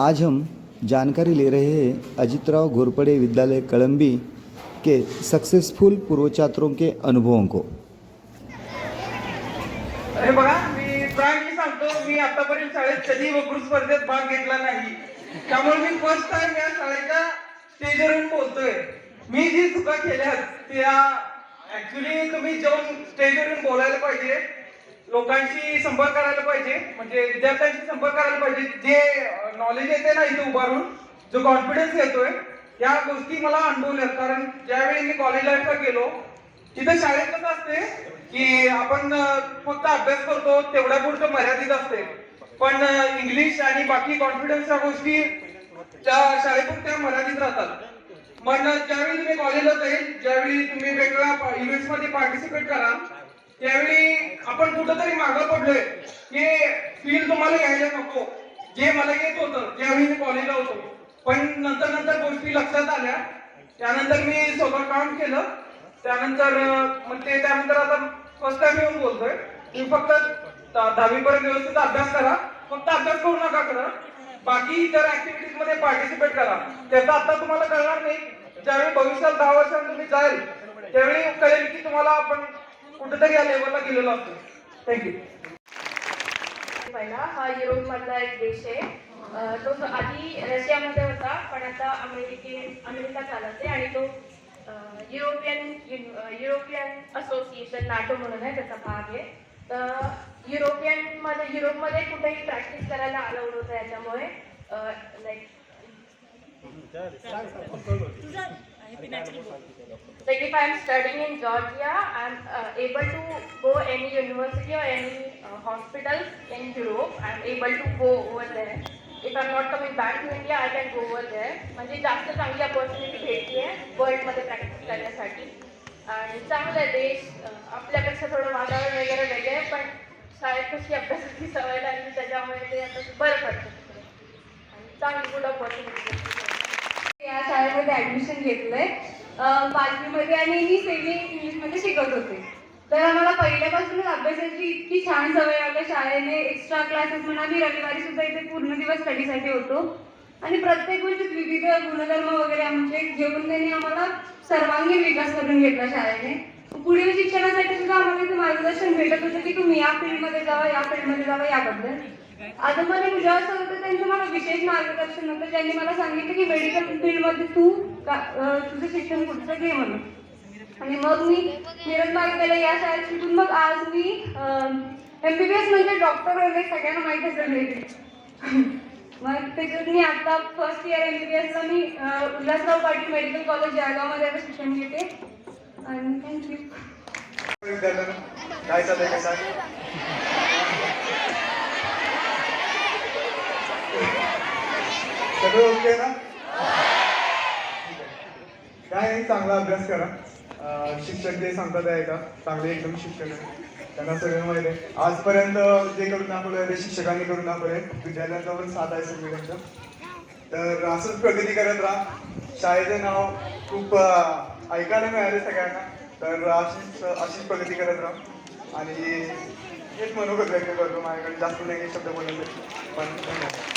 आज हम जानकारी ले रहे हैं अजितराव घोरपड़े विद्यालय कलम्बी के सक्सेसफुल पूर्व छात्रों के अनुभवों को। अरे बघा मी प्रांगी सांगतो मी आतापर्यंत शाळेत कधी वक्तृत्व स्पर्धेत भाग घेतला नाही. त्यामुळे मी फर्स्ट टाइम या शाळेच्या स्टेजवरून बोलतोय. मी जी चुका केल्या त्या ऍक्च्युली तुम्ही जाऊन स्टेजवरून बोलायला पाहिजे लोकांशी संपर्क करायला पाहिजे. म्हणजे विद्यार्थ्यांशी संपर्क करायला पाहिजे. जे नॉलेज येते ना इथे उभारून जो कॉन्फिडन्स येतोय या गोष्टी मला अनुभवल्यात. कारण ज्यावेळी मी कॉलेज लाईफला गेलो तिथे शाळेत कसं असते की आपण फक्त अभ्यास करतो तेवढ्या पुरतं मर्यादित असते. पण इंग्लिश आणि बाकी कॉन्फिडन्सच्या गोष्टी त्या शाळेपुरत्या मर्यादित राहतात. पण ज्यावेळी तुम्ही कॉलेजला जाईल ज्यावेळी तुम्ही वेगवेगळ्या इव्हेंट्समध्ये पार्टिसिपेट करा त्यावेळी आपण कुठंतरी मागं पडलोय. की फील तुम्हाला यायला नको. जे मला येत होतं ज्यावेळी मी कॉलेजला होतो. पण नंतर नंतर गोष्टी लक्षात आल्या. त्यानंतर मी स्वतः काम केलं. त्यानंतर मग ते त्यानंतर आता फर्स्ट टाइम येऊन बोलतोय. तुम्ही फक्त दहावीपर्यंत व्यवस्थित अभ्यास करा. फक्त अभ्यास करू नका करा बाकी इतर ऍक्टिव्हिटीजमध्ये पार्टिसिपेट करा. त्याचा आता तुम्हाला कळणार नाही. ज्यावेळी भविष्यात दहा वर्षांनी तुम्ही जाईल त्यावेळी कळेल की तुम्हाला आपण कुठेतरी या लेवलला गेलेलो असतो. थँक्यू पहिला हा युरोप मधला एक देश आहे. तो आधी रशियामध्ये होता पण आता अमेरिके अमेरिका चालवते आणि तो युरोपियन युरोपियन असोसिएशन नाटो म्हणून आहे त्याचा भाग आहे. तर युरोपियनमध्ये युरोपमध्ये कुठेही प्रॅक्टिस करायला अलाउड होतं याच्यामुळे like Like if I'm studying in Georgia, I'm uh, able to go any university or any uh, hospital in Europe. I'm able to go over there. If I'm not coming back to India, I can go over there. म्हणजे जास्त चांगली opportunity भेटली आहे वर्ल्डमध्ये practice करण्यासाठी आणि चांगलं आहे देश आपल्यापेक्षा थोडं वातावरण वगैरे वेगळं आहे पण शाळेत कशी अभ्यासाची सवय लागली त्याच्यामुळे ते आता बरं पडतं. आणि चांगली गुड ऑपॉर्च्युनिटी मध्ये ऍडमिशन घेतलंय. अं, पाचवीमध्ये आणि मी सेमी इंग्लिशमध्ये शिकत होते. तर आम्हाला पहिल्यापासूनच अभ्यासाची इतकी छान सवय आल्या शाळेने एक्स्ट्रा क्लासेस म्हणा मी रविवारी सुद्धा इथे पूर्ण दिवस स्टडीसाठी होतो. आणि प्रत्येक गोष्टीत विविध गुणधर्म वगैरे आमचे घेऊन त्यांनी आम्हाला सर्वांगीण विकास करून घेतला शाळेने. पुढील शिक्षणासाठी सुद्धा आम्हाला इथे मार्गदर्शन भेटत होतं की तुम्ही या फील्डमध्ये जावा या फील्डमध्ये जावा याबद्दल. आता मला तुझ्या असं त्यांचं मला विशेष मार्गदर्शन होतं ज्यांनी मला सांगितलं की मेडिकल फील्डमध्ये तू का- तुझं शिक्षण पुढचं घे म्हणून. आणि मग मी निरज महाविद्यालय या शाळेत शिकून मग आज मी एम बी बी म्हणजे डॉक्टर वगैरे सगळ्यांना माहीत असेल मग त्याच्यात मी आता first year M B B एसला मी उल्हासराव पाटील मेडिकल कॉलेज जळगावमध्ये आता शिक्षण घेते. आणि थँक्यू काय चाललंय कसं आहे सगळं ओके ना? ठीक आहे. काय नाही चांगला अभ्यास करा. शिक्षक जे सांगतात आहे का चांगले एकदम शिक्षक आहे त्यांना सगळं माहिती आहे. आजपर्यंत जे करून दाखवलं ते शिक्षकांनी करून दाखवले विद्यार्थ्यांचा पण साथ आहे सगळ्यांचा तर असंच प्रगती करत राहा. शाळेचे नाव खूप ऐकायला मिळाले सगळ्यांना. तर अशीच अशीच प्रगती करत राहा. आणि हेच मनोगत व्यक्त करतो माझ्याकडे. जास्त नाही शब्द बोलायचे. पण धन्यवाद.